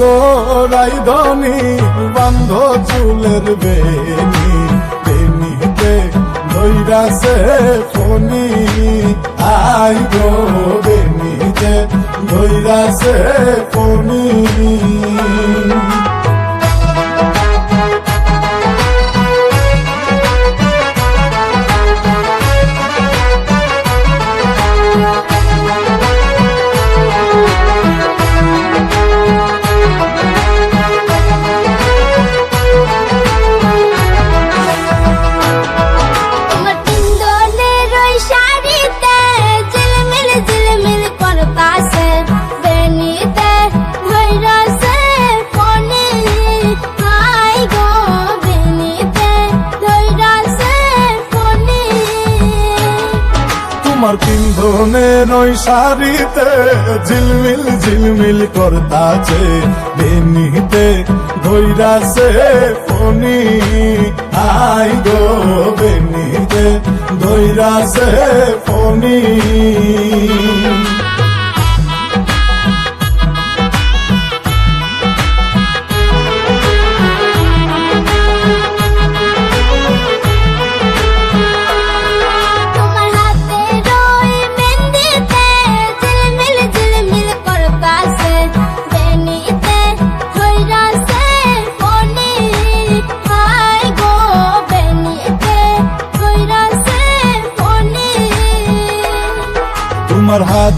গোড়াই ধনি বান্ধ চুলের বেনি বেনিতে ধৈরাসে ফনি আই গো বেনিতে ধৈরাসে ফনি তোমার ধনে নয় শাড়িতে, ঝিলমিল ঝিলমিল করতাছে বেনিতে ধৈরাছে ফনি আই গো বেনিতে ধৈরাছে ফনি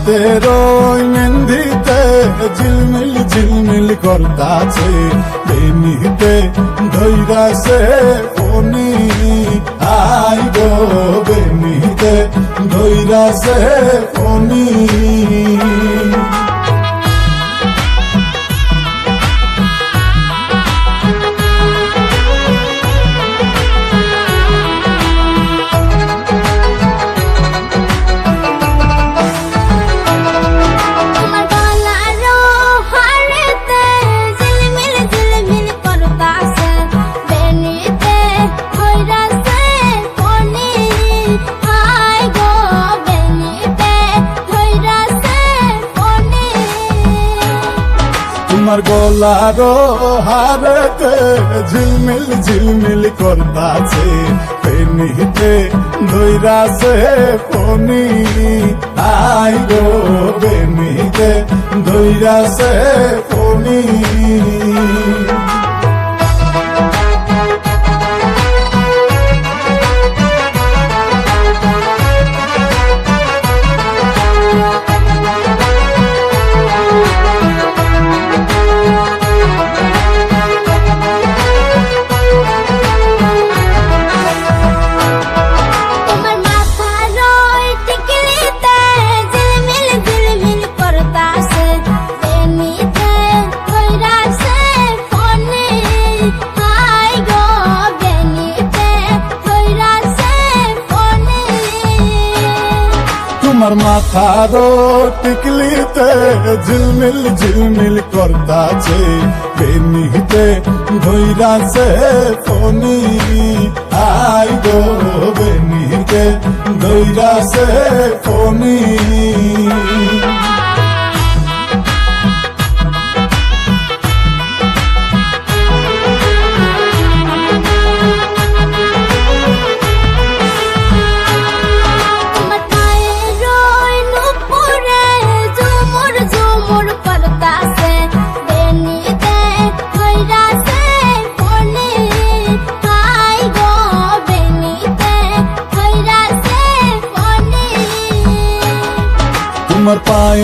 তোমার হাতের ওই মেহেন্দিতে ঝিলমিল ঝিলমিল করতাছে বেনিতে ধৈরাসে ফনি আই গো বেনিতে ধৈরাসে ফনি তোমার গলার হারতে ঝিলমিল ঝিলমিল করতাছে। পেনিতে ধৈরাসে ফনি। আই গো বেনিতে ধৈরাসে ফনি। মাথার টিকলিতে ঝিলমিল ঝিলমিল করতাছে। বেনিতে ধৈরাছে ফোনি আই গো বেনিতে ধৈরাছে ফনি তোমার পায়ে